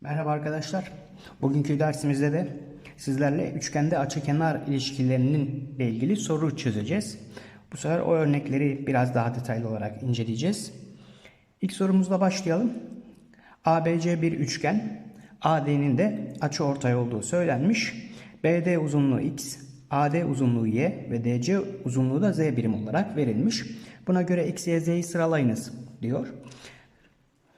Merhaba arkadaşlar. Bugünkü dersimizde de sizlerle üçgende açı-kenar ilişkilerinin ile ilgili soru çözeceğiz. Bu sefer o örnekleri biraz daha detaylı olarak inceleyeceğiz. İlk sorumuzla başlayalım. ABC bir üçgen. AD'nin de açı ortay olduğu söylenmiş. BD uzunluğu x, AD uzunluğu y ve DC uzunluğu da z birim olarak verilmiş. Buna göre x, y, z'yi sıralayınız diyor.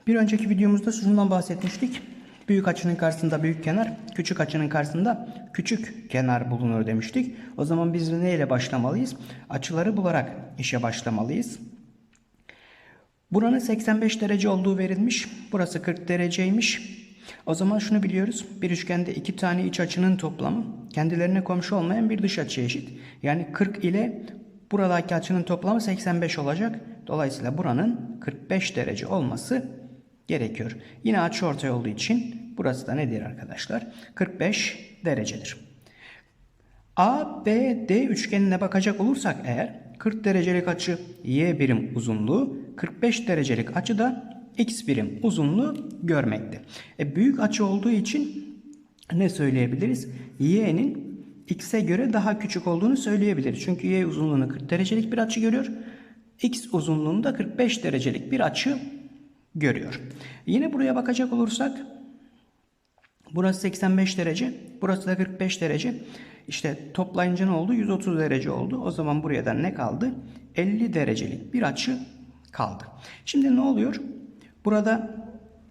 Bir önceki videomuzda şundan bahsetmiştik. Büyük açının karşısında büyük kenar, küçük açının karşısında küçük kenar bulunur demiştik. O zaman biz neyle başlamalıyız? Açıları bularak işe başlamalıyız. Buranın 85 derece olduğu verilmiş. Burası 40 dereceymiş. O zaman şunu biliyoruz. Bir üçgende iki tane iç açının toplamı kendilerine komşu olmayan bir dış açıya eşit. Yani 40 ile buradaki açının toplamı 85 olacak. Dolayısıyla buranın 45 derece olması gerekiyor. Yine açı ortay olduğu için burası da nedir arkadaşlar? 45 derecedir. ABD üçgenine bakacak olursak eğer 40 derecelik açı y birim uzunluğu, 45 derecelik açı da x birim uzunluğu görmekte. E, büyük açı olduğu için ne söyleyebiliriz? y'nin x'e göre daha küçük olduğunu söyleyebiliriz. Çünkü y uzunluğunu 40 derecelik bir açı görüyor. x uzunluğunda 45 derecelik bir açı görüyor. Yine buraya bakacak olursak burası 85 derece, burası da 45 derece. İşte toplayınca ne oldu? 130 derece oldu. O zaman buraya da ne kaldı? 50 derecelik bir açı kaldı. Şimdi ne oluyor? Burada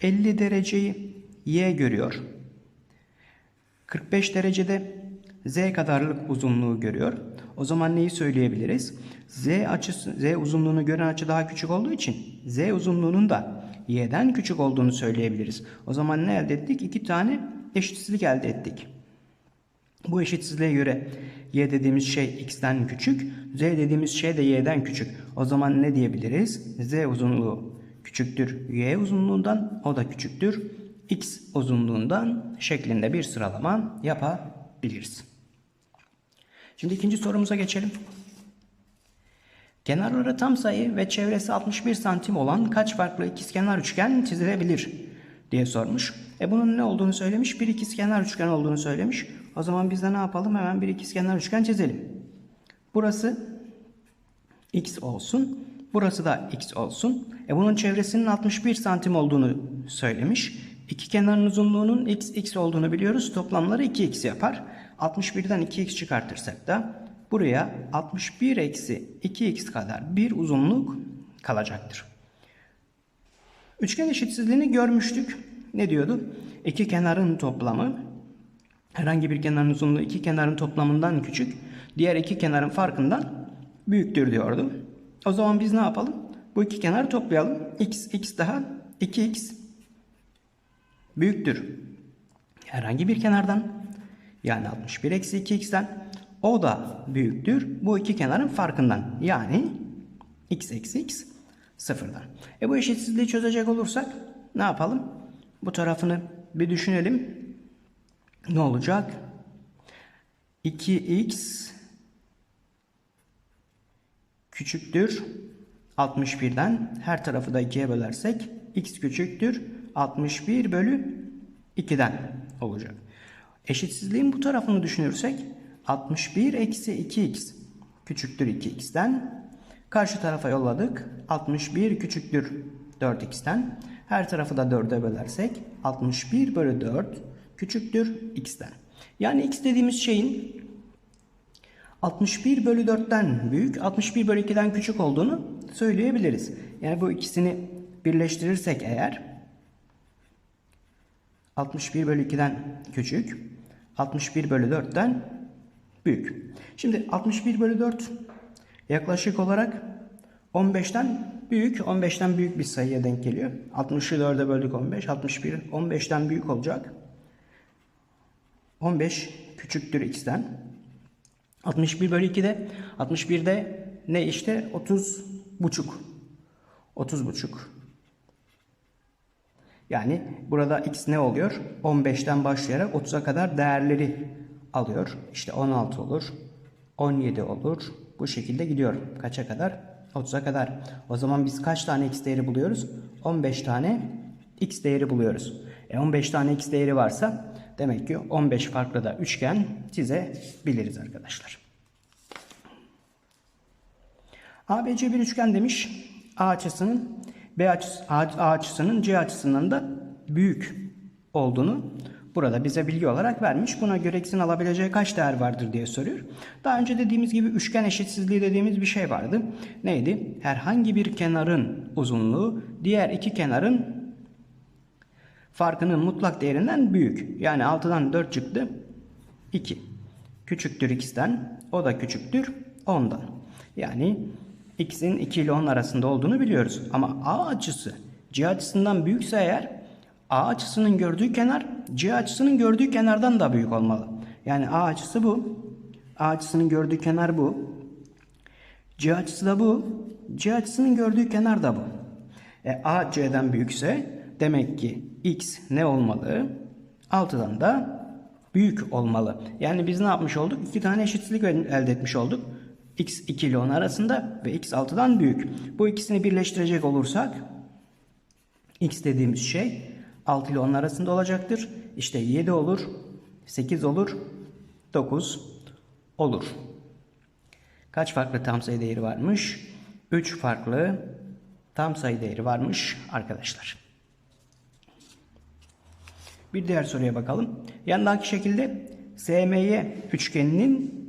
50 dereceyi y görüyor. 45 derecede z kadarlık uzunluğu görüyor. O zaman neyi söyleyebiliriz? Z açısı, z uzunluğunu gören açı daha küçük olduğu için z uzunluğunun da y'den küçük olduğunu söyleyebiliriz. O zaman ne elde ettik? İki tane eşitsizlik elde ettik. Bu eşitsizliğe göre y dediğimiz şey x'ten küçük, z dediğimiz şey de y'den küçük. O zaman ne diyebiliriz? z uzunluğu küçüktür y uzunluğundan, o da küçüktür x uzunluğundan şeklinde bir sıralama yapabiliriz. Şimdi ikinci sorumuza geçelim. Kenarları tam sayı ve çevresi 61 santim olan kaç farklı ikizkenar üçgen çizilebilir diye sormuş. E bunun ne olduğunu söylemiş? Bir ikizkenar üçgen olduğunu söylemiş. O zaman biz de ne yapalım? Hemen bir ikizkenar üçgen çizelim. Burası x olsun. Burası da x olsun. E bunun çevresinin 61 santim olduğunu söylemiş. İki kenarın uzunluğunun x x olduğunu biliyoruz. Toplamları 2x yapar. 61'den 2x çıkartırsak da buraya 61 eksi 2x kadar bir uzunluk kalacaktır. Üçgen eşitsizliğini görmüştük. Ne diyordu? İki kenarın toplamı herhangi bir kenarın uzunluğu iki kenarın toplamından küçük, diğer iki kenarın farkından büyüktür diyordu. O zaman biz ne yapalım? Bu iki kenarı toplayalım. x, x daha 2x büyüktür. Herhangi bir kenardan yani 61 eksi 2x'ten o da büyüktür. Bu iki kenarın farkından yani x eksi x sıfırdan. E bu eşitsizliği çözecek olursak ne yapalım? Bu tarafını bir düşünelim. Ne olacak? 2x küçüktür 61'den her tarafı da 2'ye bölersek x küçüktür 61 bölü 2'den olacak. Eşitsizliğin bu tarafını düşünürsek 61 eksi 2x küçüktür 2x'ten karşı tarafa yolladık. 61 küçüktür 4x'ten her tarafı da 4'e bölersek 61 bölü 4 küçüktür x'ten. Yani x dediğimiz şeyin 61 bölü 4'ten büyük 61 bölü 2'den küçük olduğunu söyleyebiliriz. Yani bu ikisini birleştirirsek eğer 61 bölü 2'den küçük 61 bölü 4'ten büyük. Şimdi 61 bölü 4 yaklaşık olarak 15'ten büyük. 15'ten büyük bir sayıya denk geliyor. 60'ı 4'e böldük 15. 61 15'ten büyük olacak. 15 küçüktür x'ten. 61 bölü 2'de 61'de ne işte 30 buçuk. 30 buçuk. Yani burada x ne oluyor? 15'ten başlayarak 30'a kadar değerleri alıyor. İşte 16 olur. 17 olur. Bu şekilde gidiyor. Kaça kadar? 30'a kadar. O zaman biz kaç tane x değeri buluyoruz? 15 tane x değeri buluyoruz. E 15 tane x değeri varsa demek ki 15 farklı da üçgen çizebiliriz arkadaşlar. ABC bir üçgen demiş. A açısının B açısı, A, A açısının C açısından da büyük olduğunu burada bize bilgi olarak vermiş. Buna göre x'in alabileceği kaç değer vardır diye soruyor. Daha önce dediğimiz gibi üçgen eşitsizliği dediğimiz bir şey vardı. Neydi? Herhangi bir kenarın uzunluğu diğer iki kenarın farkının mutlak değerinden büyük. Yani 6'dan 4 çıktı 2. Küçüktür x'ten o da küçüktür 10'dan. Yani x'in 2 ile 10 arasında olduğunu biliyoruz. Ama a açısı c açısından büyükse eğer a açısının gördüğü kenar c açısının gördüğü kenardan da büyük olmalı. Yani a açısı bu. a açısının gördüğü kenar bu. c açısı da bu. c açısının gördüğü kenar da bu. E, a c'den büyükse demek ki x ne olmalı? 6'dan da büyük olmalı. Yani biz ne yapmış olduk? İki tane eşitsizlik elde etmiş olduk. x 2 ile 10 arasında ve x 6'dan büyük. Bu ikisini birleştirecek olursak x dediğimiz şey 6 ile 10 arasında olacaktır. İşte 7 olur, 8 olur, 9 olur. Kaç farklı tam sayı değeri varmış? 3 farklı tam sayı değeri varmış arkadaşlar. Bir diğer soruya bakalım. Yandaki şekilde SMY üçgeninin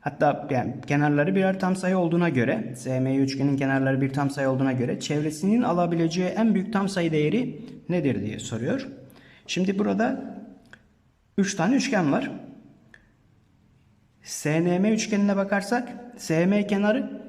hatta yani kenarları birer tam sayı olduğuna göre SMY üçgenin kenarları bir tam sayı olduğuna göre çevresinin alabileceği en büyük tam sayı değeri nedir diye soruyor. Şimdi burada 3 tane üçgen var. SNM üçgenine bakarsak SM kenarı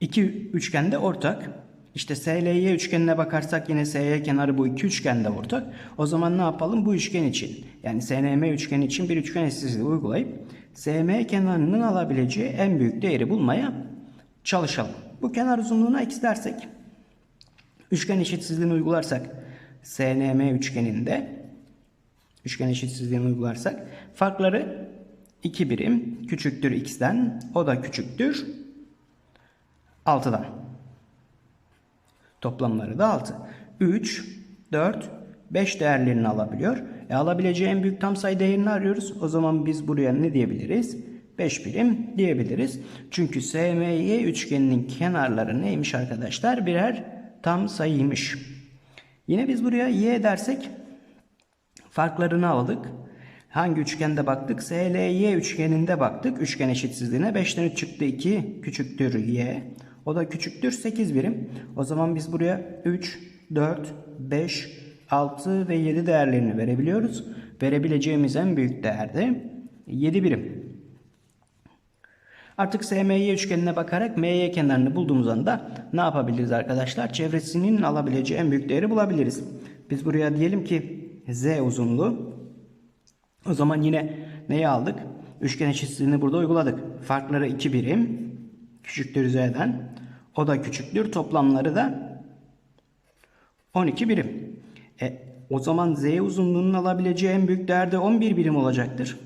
iki üçgende ortak. İşte SLY üçgenine bakarsak yine SY kenarı bu iki üçgende ortak. O zaman ne yapalım? Bu üçgen için yani SNM üçgeni için bir üçgen eşitsizliği uygulayıp SM kenarının alabileceği en büyük değeri bulmaya çalışalım. Bu kenar uzunluğuna x dersek üçgen eşitsizliğini uygularsak SNM üçgeninde üçgen eşitsizliğini uygularsak farkları 2 birim küçüktür x'ten o da küçüktür 6'dan. Toplamları da 6. 3, 4, 5 değerlerini alabiliyor. E alabileceği en büyük tam sayı değerini arıyoruz. O zaman biz buraya ne diyebiliriz? 5 birim diyebiliriz. Çünkü SMY üçgeninin kenarları neymiş arkadaşlar? Birer tam sayıymış. Yine biz buraya y dersek farklarını aldık. Hangi üçgende baktık? SLY üçgeninde baktık. Üçgen eşitsizliğine 5'ten 3 çıktı 2 küçüktür y. O da küçüktür 8 birim. O zaman biz buraya 3, 4, 5, 6 ve 7 değerlerini verebiliyoruz. Verebileceğimiz en büyük değer de 7 birim. Artık SMY üçgenine bakarak MY kenarını bulduğumuz anda ne yapabiliriz arkadaşlar? Çevresinin alabileceği en büyük değeri bulabiliriz. Biz buraya diyelim ki Z uzunluğu. O zaman yine neyi aldık? Üçgen eşitsizliğini burada uyguladık. Farkları 2 birim. Küçüktür Z'den. O da küçüktür. Toplamları da 12 birim. E, o zaman Z uzunluğunun alabileceği en büyük değer de 11 birim olacaktır.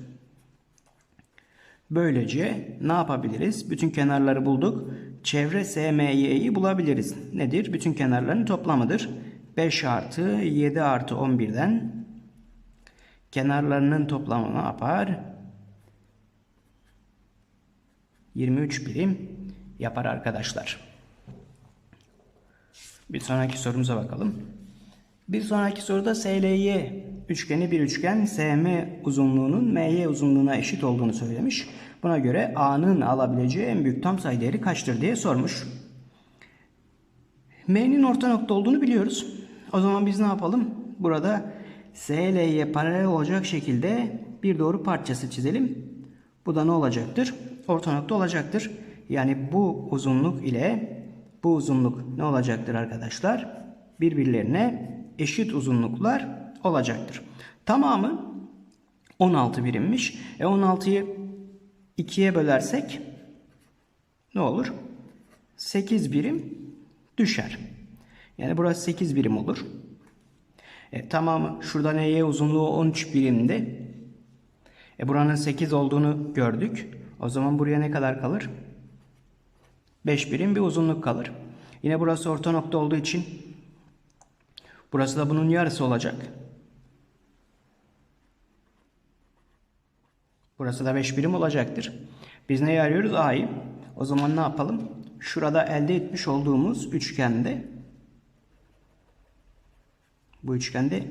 Böylece ne yapabiliriz? Bütün kenarları bulduk. Çevre SMY'yi bulabiliriz. Nedir? Bütün kenarların toplamıdır. 5 artı 7 artı 11'den kenarlarının toplamı ne yapar? 23 birim yapar arkadaşlar. Bir sonraki sorumuza bakalım. Bir sonraki soruda SLY üçgeni bir üçgen SM uzunluğunun MY uzunluğuna eşit olduğunu söylemiş. Buna göre A'nın alabileceği en büyük tam sayı değeri kaçtır diye sormuş. M'nin orta nokta olduğunu biliyoruz. O zaman biz ne yapalım? Burada SL'ye paralel olacak şekilde bir doğru parçası çizelim. Bu da ne olacaktır? Orta nokta olacaktır. Yani bu uzunluk ile bu uzunluk ne olacaktır arkadaşlar? Birbirlerine eşit uzunluklar olacaktır. Tamamı 16 birimmiş. E 16'yı 2'ye bölersek ne olur? 8 birim düşer. Yani burası 8 birim olur. E, tamamı şurada neye uzunluğu 13 birimde. E, buranın 8 olduğunu gördük. O zaman buraya ne kadar kalır? 5 birim bir uzunluk kalır. Yine burası orta nokta olduğu için Burası da bunun yarısı olacak. Burası da 5 birim olacaktır. Biz neyi arıyoruz? A'yı. O zaman ne yapalım? Şurada elde etmiş olduğumuz üçgende bu üçgende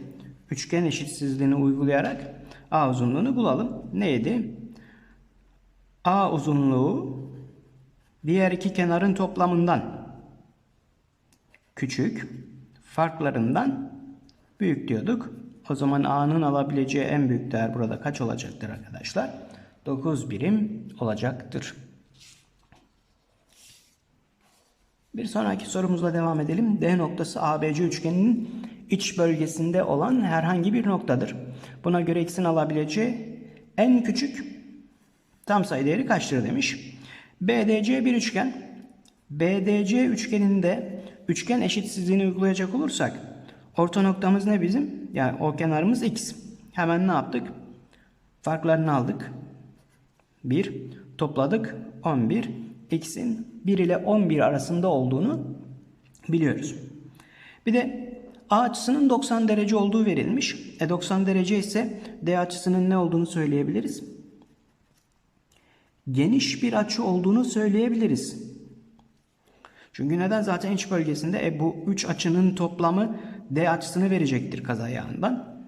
üçgen eşitsizliğini uygulayarak A uzunluğunu bulalım. Neydi? A uzunluğu diğer iki kenarın toplamından küçük, farklarından büyük diyorduk. O zaman A'nın alabileceği en büyük değer burada kaç olacaktır arkadaşlar? 9 birim olacaktır. Bir sonraki sorumuzla devam edelim. D noktası ABC üçgeninin iç bölgesinde olan herhangi bir noktadır. Buna göre x'in alabileceği en küçük tam sayı değeri kaçtır demiş. BDC bir üçgen. BDC üçgeninde üçgen eşitsizliğini uygulayacak olursak orta noktamız ne bizim? Yani o kenarımız x. Hemen ne yaptık? Farklarını aldık. 1 topladık 11 x'in 1 ile 11 arasında olduğunu biliyoruz. Bir de A açısının 90 derece olduğu verilmiş. E 90 derece ise D açısının ne olduğunu söyleyebiliriz? Geniş bir açı olduğunu söyleyebiliriz. Çünkü neden? Zaten iç bölgesinde e, bu 3 açının toplamı D açısını verecektir kazayağından.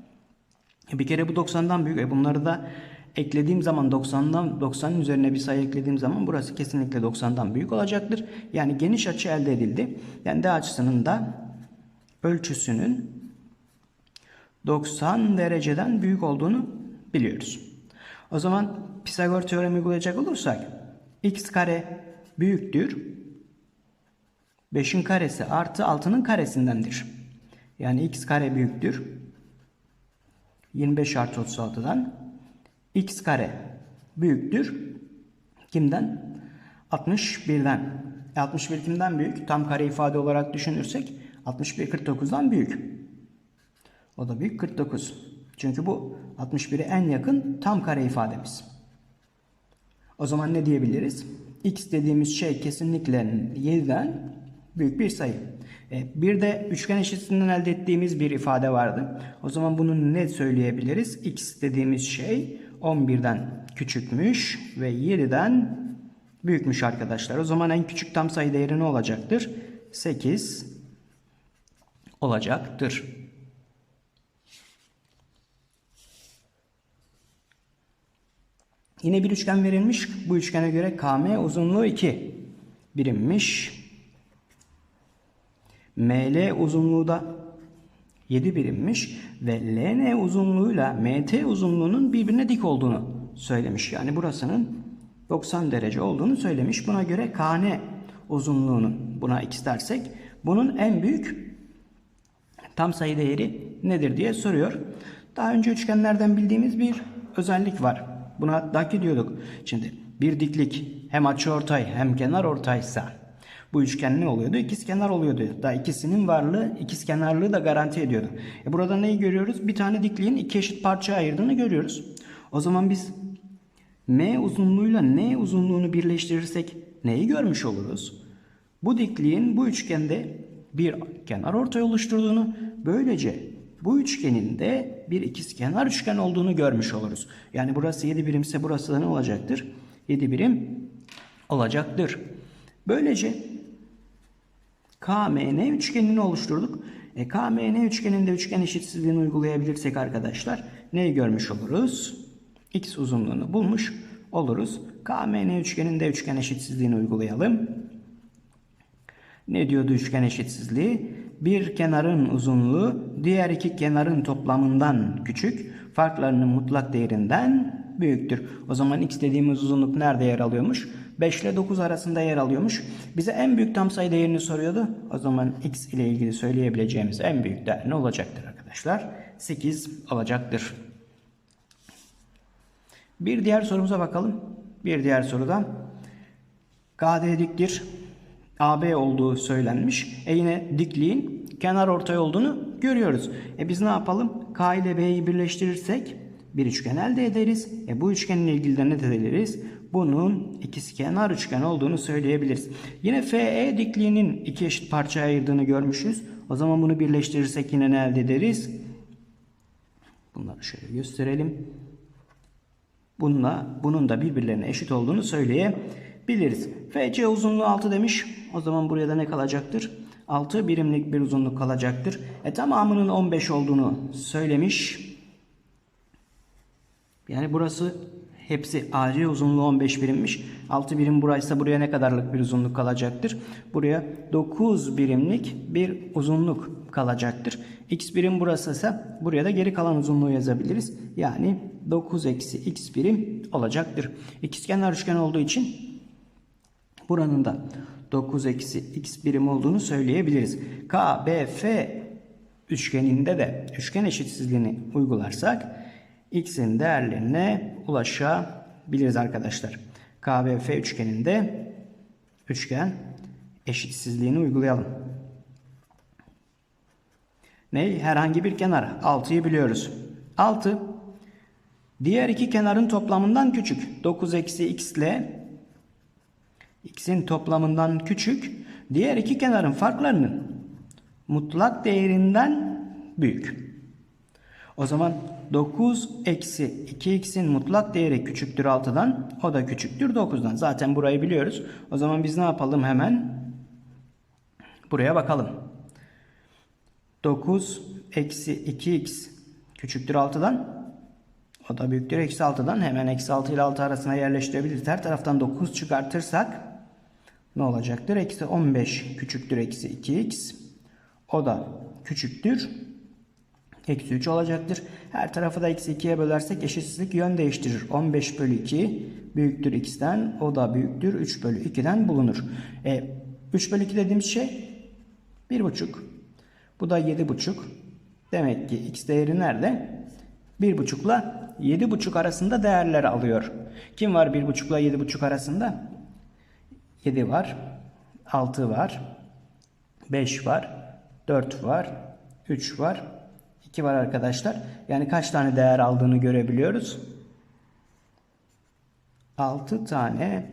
E, bir kere bu 90'dan büyük. E, bunları da eklediğim zaman 90'dan 90'ın üzerine bir sayı eklediğim zaman burası kesinlikle 90'dan büyük olacaktır. Yani geniş açı elde edildi. Yani D açısının da ölçüsünün 90 dereceden büyük olduğunu biliyoruz. O zaman Pisagor teoremi uygulayacak olursak x kare büyüktür 5'in karesi artı 6'nın karesindendir. Yani x kare büyüktür 25 artı 36'dan x kare büyüktür kimden? 61'den. E 61 kimden büyük? Tam kare ifade olarak düşünürsek 61 49'dan büyük. O da büyük 49. Çünkü bu 61'e en yakın tam kare ifademiz. O zaman ne diyebiliriz? X dediğimiz şey kesinlikle 7'den büyük bir sayı. E, bir de üçgen eşitsizliğinden elde ettiğimiz bir ifade vardı. O zaman bunu ne söyleyebiliriz? X dediğimiz şey 11'den küçükmüş ve 7'den büyükmüş arkadaşlar. O zaman en küçük tam sayı değeri ne olacaktır? 8 olacaktır. Yine bir üçgen verilmiş. Bu üçgene göre KM uzunluğu 2 birimmiş. ML uzunluğu da 7 birimmiş ve LN uzunluğuyla MT uzunluğunun birbirine dik olduğunu söylemiş. Yani burasının 90 derece olduğunu söylemiş. Buna göre KN uzunluğunun buna x dersek bunun en büyük tam sayı değeri nedir diye soruyor. Daha önce üçgenlerden bildiğimiz bir özellik var. Buna daki diyorduk. Şimdi bir diklik hem açı ortay hem kenar ortaysa bu üçgen ne oluyordu? İkiz kenar oluyordu. Da ikisinin varlığı, ikiz kenarlığı da garanti ediyordu. E burada neyi görüyoruz? Bir tane dikliğin iki eşit parçaya ayırdığını görüyoruz. O zaman biz M uzunluğuyla N uzunluğunu birleştirirsek neyi görmüş oluruz? Bu dikliğin bu üçgende bir kenar ortay oluşturduğunu, böylece bu üçgenin de bir ikizkenar üçgen olduğunu görmüş oluruz. Yani burası 7 birimse burası da ne olacaktır? 7 birim olacaktır. Böylece KMN üçgenini oluşturduk. E, KMN üçgeninde üçgen eşitsizliğini uygulayabilirsek arkadaşlar neyi görmüş oluruz? X uzunluğunu bulmuş oluruz. KMN üçgeninde üçgen eşitsizliğini uygulayalım. Ne diyordu üçgen eşitsizliği? Bir kenarın uzunluğu diğer iki kenarın toplamından küçük, farklarının mutlak değerinden büyüktür. O zaman x dediğimiz uzunluk nerede yer alıyormuş? 5 ile 9 arasında yer alıyormuş. Bize en büyük tam sayı değerini soruyordu. O zaman x ile ilgili söyleyebileceğimiz en büyük değer ne olacaktır arkadaşlar? 8 olacaktır. Bir diğer sorumuza bakalım. Bir diğer soruda KD diktir. AB olduğu söylenmiş. E yine dikliğin kenar ortay olduğunu görüyoruz. E biz ne yapalım? K ile B'yi birleştirirsek bir üçgen elde ederiz. E bu üçgenle ilgili de ne ederiz? Bunun ikizkenar üçgen olduğunu söyleyebiliriz. Yine FE dikliğinin iki eşit parçaya ayırdığını görmüşüz. O zaman bunu birleştirirsek yine ne elde ederiz? Bunları şöyle gösterelim. Bununla bunun da birbirlerine eşit olduğunu söyleyebiliriz. FC uzunluğu 6 demiş. O zaman buraya da ne kalacaktır? 6 birimlik bir uzunluk kalacaktır. E tamamının 15 olduğunu söylemiş. Yani burası hepsi AC uzunluğu 15 birimmiş. 6 birim buraysa buraya ne kadarlık bir uzunluk kalacaktır? Buraya 9 birimlik bir uzunluk kalacaktır. X birim burası ise buraya da geri kalan uzunluğu yazabiliriz. Yani 9 eksi x birim olacaktır. İkizkenar üçgen olduğu için buranın da 9 eksi x birim olduğunu söyleyebiliriz. KBF üçgeninde de üçgen eşitsizliğini uygularsak x'in değerlerine ulaşabiliriz arkadaşlar. KBF üçgeninde üçgen eşitsizliğini uygulayalım. Ne? Herhangi bir kenar. 6'yı biliyoruz. 6 diğer iki kenarın toplamından küçük. 9 eksi x ile x'in toplamından küçük. Diğer iki kenarın farklarının mutlak değerinden büyük. O zaman 9 eksi 2x'in mutlak değeri küçüktür 6'dan. O da küçüktür 9'dan. Zaten burayı biliyoruz. O zaman biz ne yapalım hemen? Buraya bakalım. 9 eksi 2x küçüktür 6'dan. O da büyüktür eksi 6'dan. Hemen eksi 6 ile 6 arasına yerleştirebiliriz. Her taraftan 9 çıkartırsak ne olacaktır? Eksi 15 küçüktür eksi 2x. O da küçüktür. Eksi 3 olacaktır. Her tarafı da eksi 2'ye bölersek eşitsizlik yön değiştirir. 15 bölü 2 büyüktür x'ten. O da büyüktür 3 bölü 2'den bulunur. E, 3 bölü 2 dediğimiz şey 1,5. Bu da 7,5. Demek ki x değeri nerede? 1,5 ile 7,5 arasında değerler alıyor. Kim var 1,5 ile 7,5 arasında? 7 var. 6 var. 5 var. 4 var. 3 var. 2 var arkadaşlar. Yani kaç tane değer aldığını görebiliyoruz. 6 tane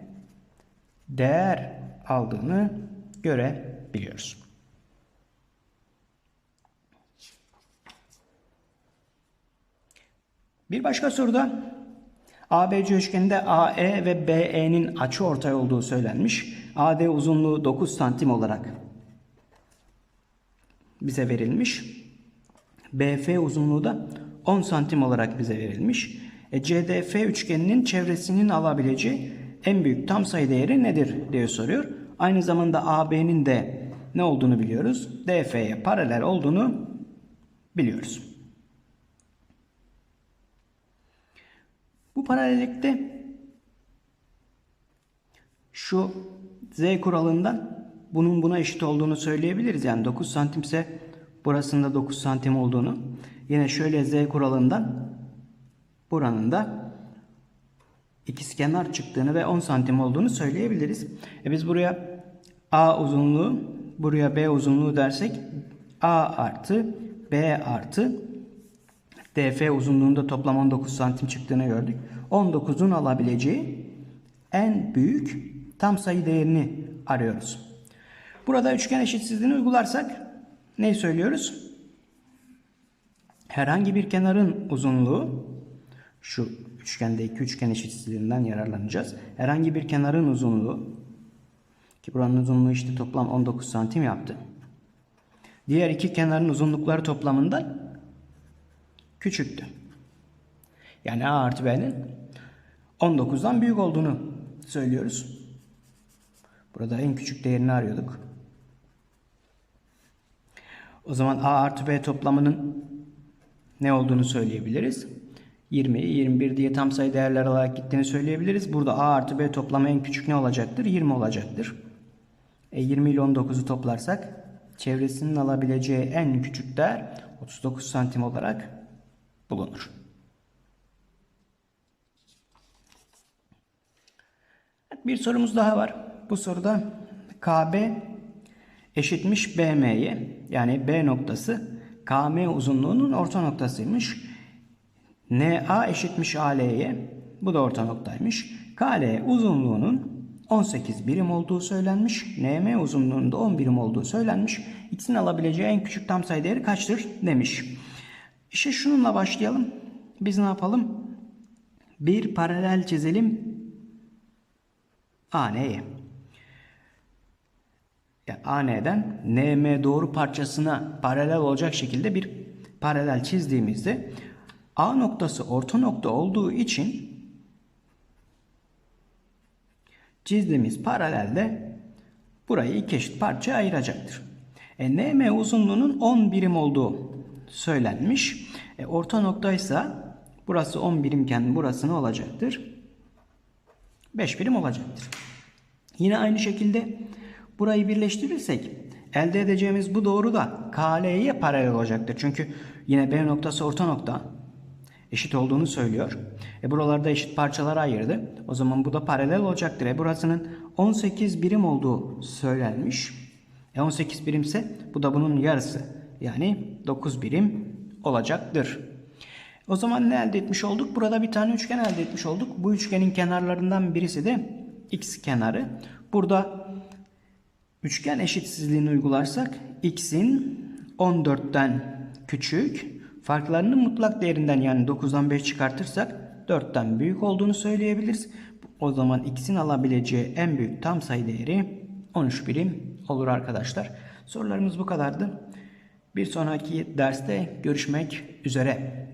değer aldığını görebiliyoruz. Bir başka soruda ABC üçgeninde AE ve BE'nin açı ortay olduğu söylenmiş. AD uzunluğu 9 santim olarak bize verilmiş. BF uzunluğu da 10 santim olarak bize verilmiş. E, CDF üçgeninin çevresinin alabileceği en büyük tam sayı değeri nedir diye soruyor. Aynı zamanda AB'nin de ne olduğunu biliyoruz. DF'ye paralel olduğunu biliyoruz. Bu paralellikte şu Z kuralından bunun buna eşit olduğunu söyleyebiliriz. Yani 9 santimse burasında 9 santim olduğunu. Yine şöyle Z kuralından buranın da ikizkenar çıktığını ve 10 santim olduğunu söyleyebiliriz. E biz buraya A uzunluğu, buraya B uzunluğu dersek A artı B artı DF uzunluğunda toplam 19 santim çıktığını gördük. 19'un alabileceği en büyük tam sayı değerini arıyoruz. Burada üçgen eşitsizliğini uygularsak ne söylüyoruz? Herhangi bir kenarın uzunluğu şu üçgende iki üçgen eşitsizliğinden yararlanacağız. Herhangi bir kenarın uzunluğu ki buranın uzunluğu işte toplam 19 santim yaptı. Diğer iki kenarın uzunlukları toplamından küçüktü. Yani A artı B'nin 19'dan büyük olduğunu söylüyoruz. Burada en küçük değerini arıyorduk. O zaman A artı B toplamının ne olduğunu söyleyebiliriz. 20, 21 diye tam sayı değerler olarak gittiğini söyleyebiliriz. Burada A artı B toplamı en küçük ne olacaktır? 20 olacaktır. E 20 ile 19'u toplarsak çevresinin alabileceği en küçük değer 39 santim olarak bulunur. Bir sorumuz daha var. Bu soruda KB eşitmiş BM'ye yani B noktası KM uzunluğunun orta noktasıymış. NA eşitmiş AL'ye bu da orta noktaymış. KL uzunluğunun 18 birim olduğu söylenmiş. NM uzunluğunda 10 birim olduğu söylenmiş. X'in alabileceği en küçük tam sayı değeri kaçtır demiş. İşte şununla başlayalım. Biz ne yapalım? Bir paralel çizelim. AN'ye. Yani AN'den NM doğru parçasına paralel olacak şekilde bir paralel çizdiğimizde A noktası orta nokta olduğu için çizdiğimiz paralelde burayı iki eşit parçaya ayıracaktır. E, NM uzunluğunun 10 birim olduğu söylenmiş. E, orta noktaysa burası 10 birimken burası ne olacaktır? 5 birim olacaktır. Yine aynı şekilde burayı birleştirirsek elde edeceğimiz bu doğru da KL'ye paralel olacaktır. Çünkü yine B noktası orta nokta eşit olduğunu söylüyor. E buralarda eşit parçalara ayırdı. O zaman bu da paralel olacaktır. E burasının 18 birim olduğu söylenmiş. E 18 birimse bu da bunun yarısı. Yani 9 birim olacaktır. O zaman ne elde etmiş olduk? Burada bir tane üçgen elde etmiş olduk. Bu üçgenin kenarlarından birisi de x kenarı. Burada üçgen eşitsizliğini uygularsak x'in 14'ten küçük, farklarının mutlak değerinden yani 9'dan 5 çıkartırsak 4'ten büyük olduğunu söyleyebiliriz. O zaman x'in alabileceği en büyük tam sayı değeri 13 birim olur arkadaşlar. Sorularımız bu kadardı. Bir sonraki derste görüşmek üzere.